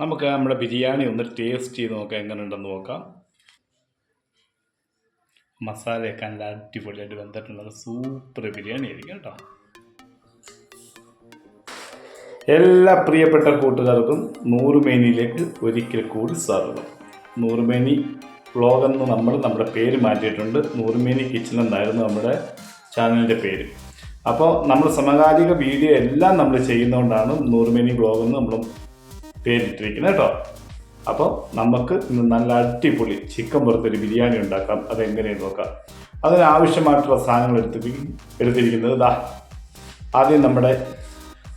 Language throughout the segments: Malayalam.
നമുക്ക് നമ്മുടെ ബിരിയാണി ഒന്ന് ടേസ്റ്റ് ചെയ്ത് നോക്കാം എങ്ങനെ ഉണ്ടെന്ന് നോക്കാം മസാലയൊക്കെ നല്ല അടിപൊളിയായിട്ട് വെന്തിട്ടുള്ളത് സൂപ്പർ ബിരിയാണി ആയിരിക്കും കേട്ടോ. എല്ലാ പ്രിയപ്പെട്ട കൂട്ടുകാർക്കും നൂറുമേനിയിലേക്ക് ഒരിക്കൽ കൂടി സ്വാഗതം. നൂറുമേനി വ്ളോഗ് എന്ന് നമ്മൾ നമ്മുടെ പേര് മാറ്റിയിട്ടുണ്ട്. നൂറുമേനി കിച്ചൺ എന്നായിരുന്നു നമ്മുടെ ചാനലിന്റെ പേര്. അപ്പോൾ നമ്മൾ സമകാലിക വീഡിയോ എല്ലാം നമ്മൾ ചെയ്യുന്നതുകൊണ്ടാണ് നൂറുമേനി വ്ളോഗ് എന്ന് നമ്മൾ പേരിട്ടിരിക്കുന്നത് കേട്ടോ. അപ്പോൾ നമുക്ക് ഇന്ന് നല്ല അടിപൊളി ചിക്കൻ പുറത്തൊരു ബിരിയാണി ഉണ്ടാക്കാം. അതെങ്ങനെയെന്ന് നോക്കാം. അതിനാവശ്യമായിട്ടുള്ള സാധനങ്ങൾ എടുത്തി എടുത്തിരിക്കുന്നത് ഇതാ ആദ്യം നമ്മുടെ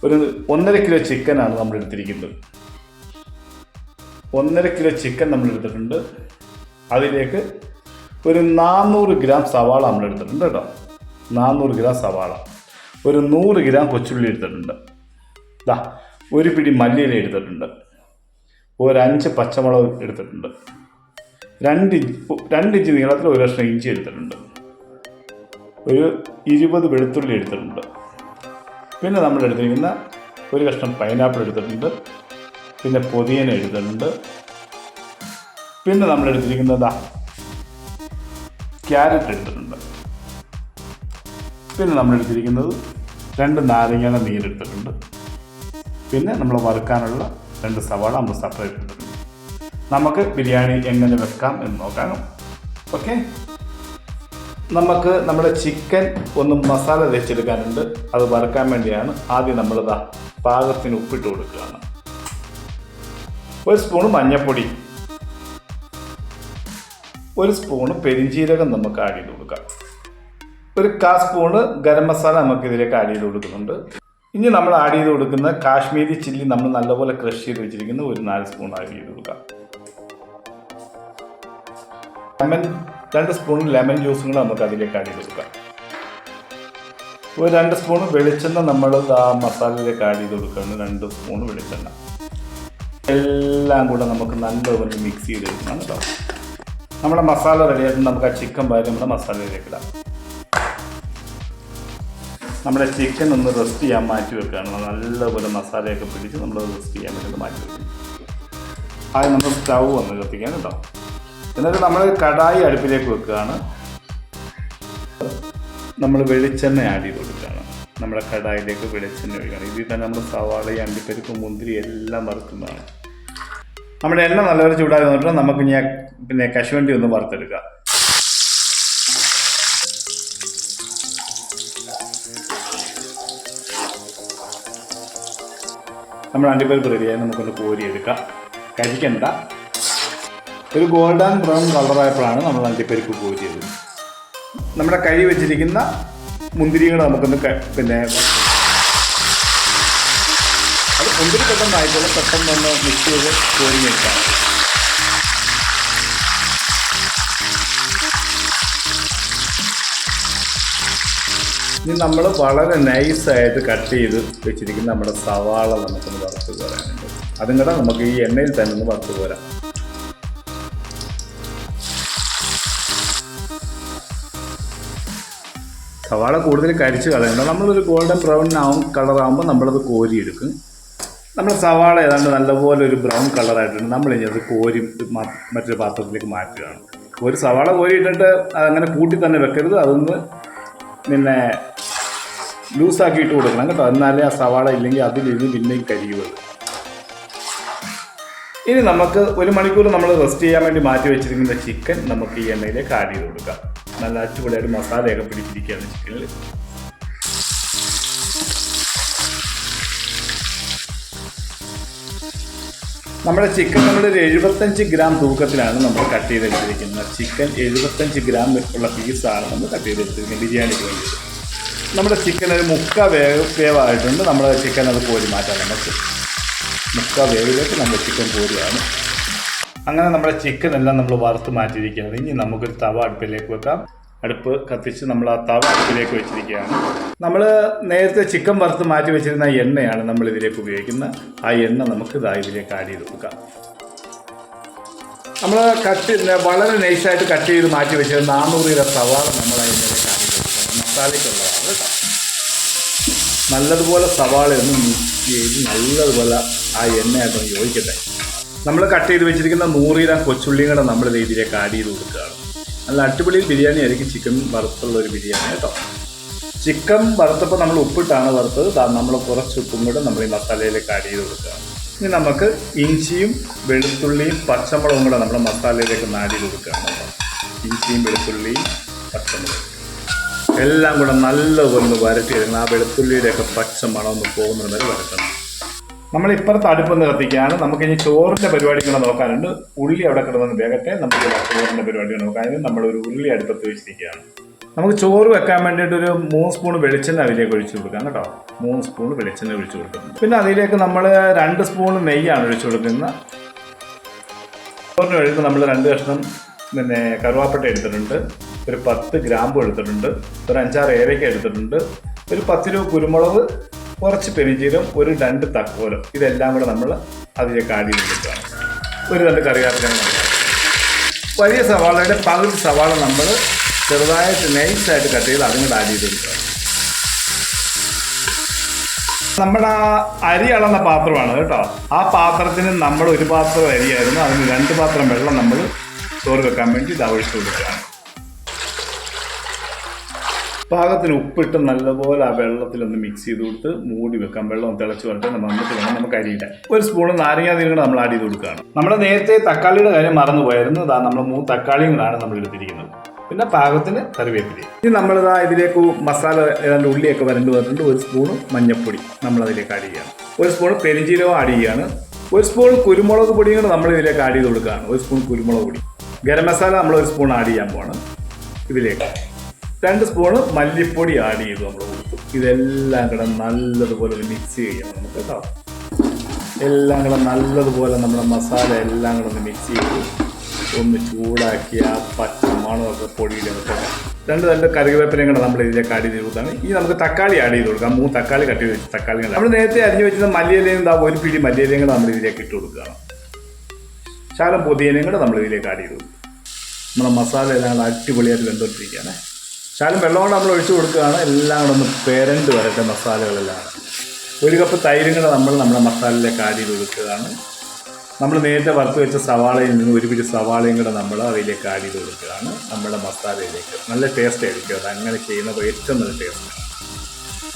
ഒരു ഒന്നര കിലോ ചിക്കനാണ് നമ്മൾ എടുത്തിരിക്കുന്നത്. ഒന്നര കിലോ ചിക്കൻ നമ്മൾ എടുത്തിട്ടുണ്ട്. അതിലേക്ക് ഒരു നാനൂറ് ഗ്രാം സവാള നമ്മൾ എടുത്തിട്ടുണ്ട് കേട്ടോ. നാനൂറ് ഗ്രാം സവാള. ഒരു നൂറ് ഗ്രാം കൊച്ചുള്ളി എടുത്തിട്ടുണ്ട്. ദാ. ഒരു പിടി മല്ലിയില എടുത്തിട്ടുണ്ട്. ഒരഞ്ച് പച്ചമുളക് എടുത്തിട്ടുണ്ട്. രണ്ട് രണ്ട് ഇഞ്ച് നീളത്തിൽ ഒരു കഷ്ണം ഇഞ്ചി എടുത്തിട്ടുണ്ട്. ഒരു ഇരുപത് വെളുത്തുള്ളി എടുത്തിട്ടുണ്ട്. പിന്നെ നമ്മൾ എടുത്തിരിക്കുന്ന ഒരു കഷ്ണം പൈനാപ്പിൾ എടുത്തിട്ടുണ്ട്. പിന്നെ പൊതിയന എടുത്തിട്ടുണ്ട്. പിന്നെ നമ്മൾ എടുത്തിരിക്കുന്നത് ക്യാരറ്റ് എടുത്തിട്ടുണ്ട്. പിന്നെ നമ്മൾ എടുത്തിരിക്കുന്നത് രണ്ട് നാരങ്ങയുടെ നീരെടുത്തിട്ടുണ്ട് പിന്നെ നമ്മൾ വറുക്കാനുള്ള രണ്ട് സവാള നമ്മൾ സെപ്പറേറ്റ് ഇട്ടിട്ടുണ്ട് നമുക്ക് ബിരിയാണി എങ്ങനെ വെക്കാം എന്ന് നോക്കാം. ഓക്കെ നമുക്ക് നമ്മുടെ ചിക്കൻ ഒന്ന് മസാല തേച്ചെടുക്കാനുണ്ട് അത് വറുക്കാൻ വേണ്ടിയാണ് ആദ്യം നമ്മളിതാ പാകത്തിന് ഉപ്പിട്ട് കൊടുക്കുകയാണ്. ഒരു സ്പൂണ് മഞ്ഞൾപ്പൊടി ഒരു സ്പൂണ് പെരിഞ്ചീരകം നമുക്ക് ആഡ് ചെയ്ത് കൊടുക്കാം. ഒരു കാ സ്പൂണ് ഗരം മസാല നമുക്ക് ഇതിലേക്ക് ആഡ് ചെയ്ത് കൊടുക്കുന്നുണ്ട്. ഇനി നമ്മൾ ആഡ് ചെയ്ത് കൊടുക്കുന്ന കാശ്മീരി ചില്ലി നമ്മൾ നല്ലപോലെ ക്രഷ് ചെയ്ത് വെച്ചിരിക്കുന്ന ഒരു നാല് സ്പൂൺ ആഡ് ചെയ്ത് കൊടുക്കാം. ലെമൺ രണ്ട് സ്പൂൺ ലെമൺ ജ്യൂസും കൂടെ നമുക്ക് അതിലേക്ക് ആഡ് ചെയ്ത് കൊടുക്കാം. ഒരു രണ്ട് സ്പൂൺ വെളിച്ചെണ്ണ നമ്മൾ ആ മസാലയിലേക്ക് ആഡ് ചെയ്ത് കൊടുക്കുകയാണ്. രണ്ട് സ്പൂൺ വെളിച്ചെണ്ണ. എല്ലാം കൂടെ നമുക്ക് നല്ലപോലെ മിക്സ് ചെയ്ത് എടുക്കണം കേട്ടോ. നമ്മുടെ മസാല റെഡിയായിട്ട് നമുക്ക് ആ ചിക്കൻ പാരി നമ്മുടെ മസാലയിലേക്ക് ഇടാം. നമ്മുടെ ചിക്കൻ ഒന്ന് റെസ്റ്റ് ചെയ്യാൻ മാറ്റി വെക്കുകയാണ്. നല്ലപോലെ മസാലയൊക്കെ പിടിച്ച് നമ്മൾ റെസ്റ്റ് ചെയ്യാൻ വേണ്ടി മാറ്റി വെക്കും. ആദ്യം നമ്മൾ സ്റ്റൗ ഒന്ന് കത്തിക്കാൻ കേട്ടോ. എന്നിട്ട് നമ്മൾ കടായി അടുപ്പിലേക്ക് വെക്കുകയാണ്. നമ്മൾ വെളിച്ചെണ്ണ ആഡ് ചെയ്ത് കൊടുക്കുകയാണ്. നമ്മുടെ കടായിലേക്ക് വെളിച്ചെണ്ണ ഒഴിക്കണം. ഇതിൽ തന്നെ നമ്മൾ സവാള അണ്ടിപ്പരിപ്പ് മുന്തിരി എല്ലാം വറുക്കുന്നതാണ്. നമ്മുടെ എണ്ണ നല്ലൊരു ചൂടായി വന്നിട്ട് നമുക്ക് ഞാൻ പിന്നെ കശുവണ്ടി ഒന്ന് വറുത്തെടുക്കാം. നമ്മൾ അണ്ടിപ്പരിപ്പ് റെഡിയായി നമുക്കൊന്ന് കോരിയെടുക്കാം. കഴിക്കണ്ട ഒരു ഗോൾഡൻ ബ്രൗൺ കളറായപ്പോഴാണ് നമ്മൾ അണ്ടിപ്പരിപ്പ് കോരിയത് നമ്മുടെ കഴി വെച്ചിരിക്കുന്ന മുന്തിരികൾ നമുക്കൊന്ന് പിന്നെ അത് മുന്തിരി പെട്ടെന്ന് ആയിക്കോളും പെട്ടെന്ന് ഒന്ന് മിക്സ് ചെയ്ത് കോരിയെടുക്കാം. ഇനി നമ്മൾ വളരെ നൈസായിട്ട് കട്ട് ചെയ്ത് വെച്ചിരിക്കുന്ന നമ്മുടെ സവാള നമുക്കൊന്ന് വറുത്ത് പോരാനുണ്ട് അതും കൂടെ നമുക്ക് ഈ എണ്ണയിൽ തന്നെ ഒന്ന് വറുത്ത് പോരാം സവാള കൂടുതൽ കരിച്ച് കളയണ്ട. നമ്മളൊരു ഗോൾഡൻ ബ്രൗൺ ആവും കളറാകുമ്പോൾ നമ്മളത് കോരിയെടുക്കും. നമ്മൾ സവാള ഏതാണ്ട് നല്ലപോലെ ഒരു ബ്രൗൺ കളറായിട്ടുണ്ട് നമ്മൾ ഇനി അത് കോരി മറ്റൊരു പാത്രത്തിലേക്ക് മാറ്റുകയാണ്. ഒരു സവാള കോരിയിട്ടിട്ട് അതങ്ങനെ കൂട്ടി തന്നെ വെക്കരുത്. അതൊന്ന് പിന്നെ ലൂസാക്കി ഇട്ട് കൊടുക്കണം കേട്ടോ. എന്നാലേ ആ സവാള ഇല്ലെങ്കിൽ അതിലിരുന്ന് പിന്നെയും കരിയുള്ളത് ഇനി നമുക്ക് ഒരു മണിക്കൂർ നമ്മൾ റെസ്റ്റ് ചെയ്യാൻ വേണ്ടി മാറ്റി വെച്ചിരിക്കുന്ന ചിക്കൻ നമുക്ക് ഈ എണ്ണയിലേക്ക് ആഡ് ചെയ്ത് കൊടുക്കാം. നല്ല അടിപൊളിയായിട്ട് മസാലയൊക്കെ പിടിച്ചിരിക്കുകയാണ് ചിക്കനിൽ നമ്മുടെ ചിക്കൻ നമ്മളൊരു എഴുപത്തഞ്ച് ഗ്രാം തൂക്കത്തിലാണ് നമ്മൾ കട്ട് ചെയ്ത് ചെയ്തെടുത്തിരിക്കുന്നത്. ചിക്കൻ എഴുപത്തഞ്ച് ഗ്രാം ഉള്ള പീസാണ് നമ്മൾ കട്ട് ചെയ്തെടുത്തിരിക്കുന്നത്. ബിരിയാണിക്ക് വേണ്ടിയിട്ട്. നമ്മുടെ ചിക്കൻ ഒരു മുക്ക വേവ് വേവായിട്ടുണ്ട്. നമ്മുടെ ചിക്കൻ അത് കോരി മാറ്റാം നമുക്ക്. മുക്ക വേവിലേക്ക് നമ്മൾ ചിക്കൻ കോരിയാണ് അങ്ങനെ നമ്മുടെ ചിക്കൻ എല്ലാം നമ്മൾ വറുത്ത് മാറ്റിയിരിക്കുകയാണ്. ഇനി നമുക്കൊരു തവ അടുപ്പിലേക്ക് വെക്കാം. അടുപ്പ് കത്തിച്ച് നമ്മൾ ആ തവ അടുപ്പിലേക്ക് വെച്ചിരിക്കുകയാണ്. നമ്മൾ നേരത്തെ ചിക്കൻ വറുത്ത് മാറ്റി വെച്ചിരുന്ന എണ്ണയാണ് നമ്മൾ ഇതിലേക്ക് ഉപയോഗിക്കുന്നത്. ആ എണ്ണ നമുക്ക് ഇതാ ഇതിലേക്ക് ആഡ് ചെയ്ത് കൊടുക്കാം. നമ്മൾ കട്ട് വളരെ നൈസായിട്ട് കട്ട് ചെയ്ത് മാറ്റി വെച്ചിരുന്ന നാനൂറ് ഗ്രാം സവാള നമ്മൾ അതിലേക്ക് മസാലയ്ക്കുള്ളതാണ് കേട്ടോ. നല്ലതുപോലെ സവാള ഒന്ന് മിക്സ് ചെയ്ത് നല്ലതുപോലെ ആ എണ്ണയായിട്ടൊന്ന് യോജിക്കട്ടെ. നമ്മൾ കട്ട് ചെയ്ത് വെച്ചിരിക്കുന്ന നൂറ് കൊച്ചുള്ളിയും കൂടെ നമ്മൾ രീതിയിലേക്ക് ആഡ് ചെയ്ത് കൊടുക്കുകയാണ്. നല്ല അടിപൊളി ബിരിയാണി ആയിരിക്കും ചിക്കൻ വറുത്തുള്ള ഒരു ബിരിയാണി കേട്ടോ. ചിക്കൻ വറുത്തപ്പോൾ നമ്മൾ ഉപ്പിട്ടാണ് വറുത്തത്. നമ്മൾ കുറച്ച് ഉപ്പും കൂടെ നമ്മൾ ഈ മസാലയിലേക്ക് ആഡ് ചെയ്ത് കൊടുക്കുക ഇനി നമുക്ക് ഇഞ്ചിയും വെളുത്തുള്ളിയും പച്ചമുളകും കൂടെ നമ്മൾ മസാലയിലേക്ക് ചെയ്ത് കൊടുക്കുകയാണ് ഇഞ്ചിയും വെളുത്തുള്ളിയും പച്ചമുളകും. എല്ലാം കൂടെ നല്ലതൊന്ന് ഒന്ന് വരട്ടി എടുക്കണം ആ വെളുത്തുള്ളിയുടെയൊക്കെ പച്ച മണം ഒന്ന് പോകുന്നത് വരെ വരട്ടണം. നമ്മൾ ഇപ്പുറത്ത് അടുപ്പൊന്ന് കത്തിക്കുകയാണ് നമുക്ക് ഇനി ചോറിന്റെ പരിപാടി കൂടെ നോക്കാനുണ്ട്. ഉള്ളി അവിടെ കിടന്ന് വേഗത്തെ നമുക്ക് ചോറിന്റെ പരിപാടി നോക്കാനും നമ്മൾ ഒരു ഉള്ളി അടുപ്പത്ത് വെച്ചിരിക്കുകയാണ്. നമുക്ക് ചോറ് വെക്കാൻ വേണ്ടിയിട്ട് ഒരു മൂന്ന് സ്പൂൺ വെളിച്ചെണ്ണ അതിലേക്ക് ഒഴിച്ചു കൊടുക്കാം കേട്ടോ. മൂന്ന് സ്പൂൺ വെളിച്ചെണ്ണ ഒഴിച്ചു കൊടുക്കാം. പിന്നെ അതിലേക്ക് നമ്മൾ രണ്ട് സ്പൂൺ നെയ്യാണ് ഒഴിച്ചു കൊടുക്കുന്നത്. ചോറിന് വേണ്ടിയിട്ട് നമ്മൾ രണ്ട് കഷ്ണം പിന്നെ കറുവാപ്പട്ട എടുത്തിട്ടുണ്ട്. ഒരു പത്ത് ഗ്രാമ്പു എടുത്തിട്ടുണ്ട് ഒരു അഞ്ചാറ് ഏലയ്ക്ക എടുത്തിട്ടുണ്ട് ഒരു പത്ത് രൂപ കുരുമുളക് കുറച്ച് പെരിഞ്ചീരം ഒരു രണ്ട് തക്കോലം. ഇതെല്ലാം കൂടെ നമ്മൾ അതിലേക്ക് ആഡ് ചെയ്ത് കൊടുക്കുകയാണ് ഒരു രണ്ട് കറിവേപ്പില വലിയ സവാളയുടെ പകുതി സവാള നമ്മൾ ചെറുതായിട്ട് നൈസായിട്ട് കട്ട് ചെയ്ത് അതും ആഡ് ചെയ്ത് കൊടുക്കുക നമ്മുടെ ആ അരി അളന്ന പാത്രമാണ് കേട്ടോ. ആ പാത്രത്തിന് നമ്മൾ ഒരു പാത്രം അരിയായിരുന്നു. അതിന് രണ്ട് പാത്രം വെള്ളം നമ്മൾ ചോറ് വെക്കാൻ വേണ്ടി ഇത് ഒഴിച്ചു കൊടുക്കുകയാണ് പാകത്തിന് ഉപ്പിട്ട് നല്ലപോലെ ആ വെള്ളത്തിലൊന്ന് മിക്സ് ചെയ്ത് കൊടുത്ത് മൂടി വെക്കാം. വെള്ളം തിളച്ച് വരട്ടെ വന്നിട്ട് വേണം നമുക്ക് അരിയിടാൻ. ഒരു സ്പൂൺ നാരങ്ങാ നീരും നമ്മൾ ആഡ് ചെയ്ത് കൊടുക്കുകയാണ്. നമ്മൾ നേരത്തെ തക്കാളിയുടെ കാര്യം മറന്നു പോയായിരുന്നു അതാ നമ്മൾ മൂന്ന് തക്കാളിയും കൂടാണ് നമ്മൾ എടുത്തിരിക്കുന്നത്. പിന്നെ പാകത്തിന് കറിവേപ്പില ഇനി നമ്മളിതാ ഇതിലേക്ക് മസാല ഏതാണ്ട് ഉള്ളിയൊക്കെ വരണ്ട് വന്നിട്ടുണ്ട്. ഒരു സ്പൂണ് മഞ്ഞൾപ്പൊടി നമ്മൾ അതിലേക്ക് ആഡ് ചെയ്യുകയാണ്. ഒരു സ്പൂൺ പെരിഞ്ചീരകം ആഡ് ചെയ്യുകയാണ്. ഒരു സ്പൂൺ കുരുമുളക് പൊടിയും കൂടെ നമ്മൾ ഇതിലേക്ക് ആഡ് ചെയ്ത് കൊടുക്കുകയാണ്. ഒരു സ്പൂൺ കുരുമുളക് പൊടി. ഗരം മസാല നമ്മൾ ഒരു സ്പൂൺ ആഡ് ചെയ്യാൻ പോകണം ഇതിലേക്ക്. രണ്ട് സ്പൂണ് മല്ലിപ്പൊടി ആഡ് ചെയ്ത് നമ്മൾ കൊടുത്തു ഇതെല്ലാം കൂടെ നല്ലതുപോലെ ഒരു മിക്സ് ചെയ്യണം നമുക്ക് കേട്ടോ. എല്ലാം കൂടെ നല്ലതുപോലെ നമ്മുടെ മസാല എല്ലാം കൂടെ ഒന്ന് മിക്സ് ചെയ്ത്. ഒന്ന് ചൂടാക്കി ആ പച്ച മണമൊക്കെ പൊടിയുടെ രണ്ട് രണ്ട് കറിവേപ്പിലയും കൂടെ നമ്മൾ ഇതിലേക്ക് ആഡ് ചെയ്ത് കൊടുത്താണ്. ഈ നമുക്ക് തക്കാളി ആഡ് ചെയ്ത് കൊടുക്കാം. മൂന്ന് തക്കാളി കട്ട് ചെയ്ത് വെച്ച് തക്കാളി നമ്മൾ നേരത്തെ അരിഞ്ഞു വെച്ചിരുന്ന മല്ലിയിലയും എന്താ ഒരു പിടി മല്ലിയിലയും കൂടെ നമ്മൾ ഇതിലേക്ക് ഇട്ട് കൊടുക്കുകയാണ്. ശാലം പുതിയനയും കൂടെ നമ്മൾ ഇതിലേക്ക് ആഡ് ചെയ്ത് കൊടുക്കും നമ്മുടെ മസാല എല്ലാം കൂടെ അടിപൊളിയായിട്ട് വെന്തോണ്ടിരിക്കുകയാണ് ശാലം വെള്ളം കൊണ്ട് നമ്മൾ ഒഴിച്ചു കൊടുക്കുകയാണ്. എല്ലാം കൂടെ ഒന്ന് പേരന്റ് വരട്ടെ മസാലകളെല്ലാം ഒരു കപ്പ് തൈരും കൂടെ നമ്മൾ നമ്മുടെ മസാലയിലേക്ക് ആഡ് ചെയ്ത് കൊടുക്കുകയാണ് നമ്മൾ നേരത്തെ വറുത്ത് വെച്ച സവാളയിൽ നിന്ന് ഒരു പിടി സവാളയും കൂടെ നമ്മൾ അതിലേക്ക് ആഡ് കൊടുക്കുകയാണ് നമ്മുടെ മസാലയിലേക്ക്. നല്ല ടേസ്റ്റ് ആയിരിക്കും അത്. അങ്ങനെ ചെയ്യുന്നത് ഏറ്റവും നല്ല ടേസ്റ്റാണ്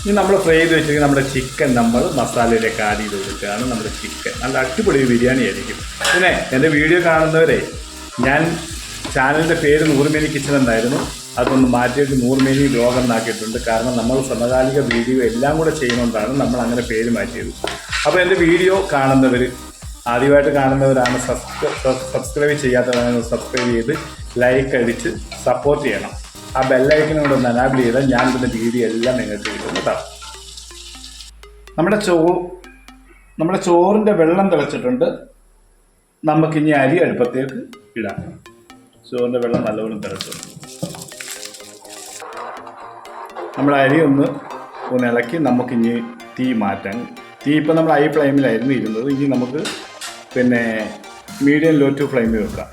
ഇനി നമ്മൾ ഫ്രൈ ചെയ്ത് വെച്ചിരിക്കുന്ന നമ്മുടെ ചിക്കൻ നമ്മൾ മസാലയിലേക്ക് ആഡ് കൊടുക്കുകയാണ് നമ്മുടെ ചിക്കൻ നല്ല അടിപൊളി ബിരിയാണി ആയിരിക്കും. പിന്നെ എന്റെ വീഡിയോ കാണുന്നവരെ ഞാൻ ചാനലിന്റെ പേര് നൂറുമേനി കിച്ചൺ എന്നായിരുന്നു. അതൊന്ന് മാറ്റിയിട്ട് നൂറുമേനി രോഗം എന്നാക്കിയിട്ടുണ്ട് കാരണം നമ്മൾ സമകാലിക വീഡിയോ എല്ലാം കൂടെ ചെയ്യുന്നതുകൊണ്ടാണ് നമ്മൾ അങ്ങനെ പേര് മാറ്റിയത്. അപ്പോൾ എന്റെ വീഡിയോ കാണുന്നവർ ആദ്യമായിട്ട് കാണുന്നവരാണ് സബ്സ്ക്രൈബ് ചെയ്യാത്തവരാണ് സബ്സ്ക്രൈബ് ചെയ്ത് ലൈക്ക് അടിച്ച് സപ്പോർട്ട് ചെയ്യണം. ആ ബെല്ലൈക്കനും കൂടെ ഒന്ന് അനാബിൾ ചെയ്താൽ ഞാൻ ഇതിന്റെ വീഡിയോ എല്ലാം നിങ്ങൾക്ക് കിട്ടും കേട്ടോ. നമ്മുടെ ചോ നമ്മുടെ ചോറിന്റെ വെള്ളം തിളച്ചിട്ടുണ്ട്. നമുക്കിനി അരി അടുപ്പത്തേക്ക് ഇടാം. ചോറിന്റെ വെള്ളം നല്ലപോലെ തിളച്ചിട്ടുണ്ട്. നമ്മുടെ അരി ഒന്ന് ഒന്ന് ഇളക്കി നമുക്കിനി തീ മാറ്റാൻ. തീ ഇപ്പം നമ്മൾ ഹൈ ഫ്ലെയിമിലായിരുന്നു ഇരുന്നത്. ഇനി നമുക്ക് പിന്നെ മീഡിയം ലോ ടു ഫ്ലെയിമിൽ വെക്കാം.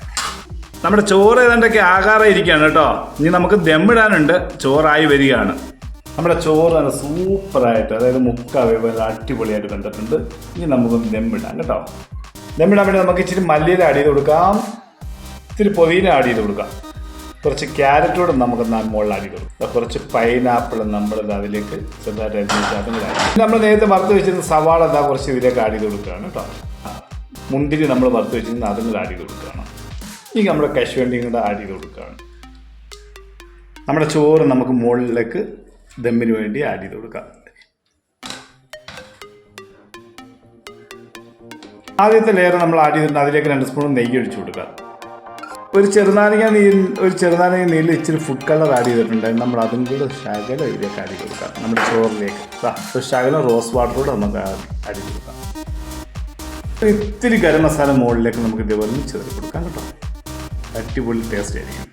നമ്മുടെ ചോറ് ഏതാണ്ടൊക്കെ ആകാറെ ഇരിക്കുകയാണ് കേട്ടോ. ഇനി നമുക്ക് ദമ്മിടാനുണ്ട് ചോറായി വരികയാണ്. നമ്മുടെ ചോറ് നല്ല സൂപ്പറായിട്ട് അതായത് മുക്ക അടിപൊളിയായിട്ട് കണ്ടിട്ടുണ്ട് ഇനി നമുക്ക് ദമ്മിടാം കേട്ടോ. ദമ്മിടാൻ വേണ്ടി നമുക്ക് ഇച്ചിരി മല്ലിയില ആഡ് ചെയ്ത് കൊടുക്കാം. ഇത്തിരി പൊതിന ആഡ് ചെയ്ത് കൊടുക്കാം. കുറച്ച് ക്യാരറ്റോട് നമുക്ക് മുകളിലാക്കി കൊടുക്കും. കൊടുക്കാം കുറച്ച് പൈനാപ്പിൾ നമ്മൾ അതിലേക്ക് ചെറുതായിട്ട്. നമ്മൾ നേരത്തെ വറുത്ത് വെച്ചിരുന്ന സവാള എന്താ കുറച്ച് ഇതിലേക്ക് ആടി കൊടുക്കുകയാണ് കേട്ടോ. മുന്തിരി നമ്മൾ വറുത്ത് വെച്ചിരുന്ന അതും കൂടെ ആടി കൊടുക്കുകയാണ്. ഇനി നമ്മുടെ കശുവണ്ടിയും കൂടെ ആടി കൊടുക്കുകയാണ്. നമ്മുടെ ചോറ് നമുക്ക് മുകളിലേക്ക് ദമ്മിന് വേണ്ടി ആഡ് ചെയ്ത് കൊടുക്കാം. ആദ്യത്തെ ലെയർ നമ്മൾ ആഡ് ചെയ്തിട്ടുണ്ട്. അതിലേക്ക് രണ്ട് സ്പൂൺ നെയ്യ് ഒഴിച്ചു കൊടുക്കുക ഒരു ചെറുനാരങ്ങ നീ ഒരു ചെറുനാരങ്ങ നീരിൽ ഇച്ചിരി ഫുഡ് കളർ ആഡ് ചെയ്തിട്ടുണ്ട്. നമ്മൾ അതും കൂടെ ശകലം ഇതിലേക്ക് ആഡ് കൊടുക്കാം. നമ്മുടെ ചോറിലേക്ക്. ശകലം റോസ് വാട്ടർ കൂടെ നമുക്ക് ആഡ് ചെയ്ത് കൊടുക്കാം. ഇത്തിരി ഗരം മസാല മുകളിലേക്ക് നമുക്ക് ഇതേപോലെ ചേർത്ത് കൊടുക്കാം കേട്ടോ. അടിപൊളി ടേസ്റ്റ് ആയിരിക്കും.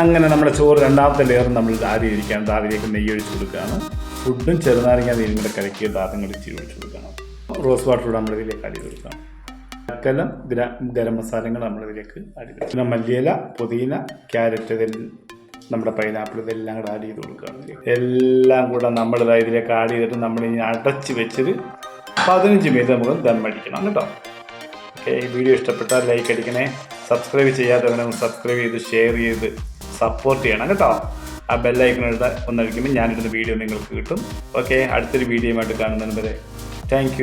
അങ്ങനെ നമ്മുടെ ചോറ് രണ്ടാമത്തെ ലെയർ നമ്മൾ ആദ്യം ഇരിക്കാൻ അതിലേക്ക് നെയ്യ് ഒഴിച്ച് കൊടുക്കുകയാണ്. ഫുഡും ചെറുനാരങ്ങ നീരും കൂടെ കലക്കിയ ദാതങ്ങൾ ഇച്ചിരി ഒഴിച്ച് കൊടുക്കണം റോസ് വാട്ടർ നമ്മൾ ഇതിലേക്ക് അടി കൊടുക്കണം ഗ്ര ഗരം മസാലകൾ നമ്മൾ ഇതിലേക്ക് ആഡ് ചെയ്തു പിന്നെ മല്ലിയില പുതിന ക്യാരറ്റ് ഇതിൽ നമ്മുടെ പൈനാപ്പിൾ ഇതെല്ലാം കൂടെ ആഡ് ചെയ്ത് കൊടുക്കുകയാണ് എല്ലാം കൂടെ നമ്മൾ ഇതിലേക്ക് ആഡ് ചെയ്തിട്ട് നമ്മൾ ഇനി അടച്ച് വെച്ചിട്ട് പതിനഞ്ച് മിനിറ്റ് നമുക്ക് ദം അടിക്കണം കേട്ടോ. ഓക്കെ ഈ വീഡിയോ ഇഷ്ടപ്പെട്ടാൽ ലൈക്ക് അടിക്കണേ. സബ്സ്ക്രൈബ് ചെയ്യാത്തവനെ സബ്സ്ക്രൈബ് ചെയ്ത് ഷെയർ ചെയ്ത് സപ്പോർട്ട് ചെയ്യണം കേട്ടോ. ആ ബെല്ലൈക്കൺ ബെല്ലൈക്കണിട്ട് ഒന്നടിക്കുമ്പോൾ ഞാനിടുന്ന വീഡിയോ നിങ്ങൾക്ക് കിട്ടും. ഓക്കെ അടുത്തൊരു വീഡിയോയുമായിട്ട് കാണുന്നതിന് വരെ താങ്ക്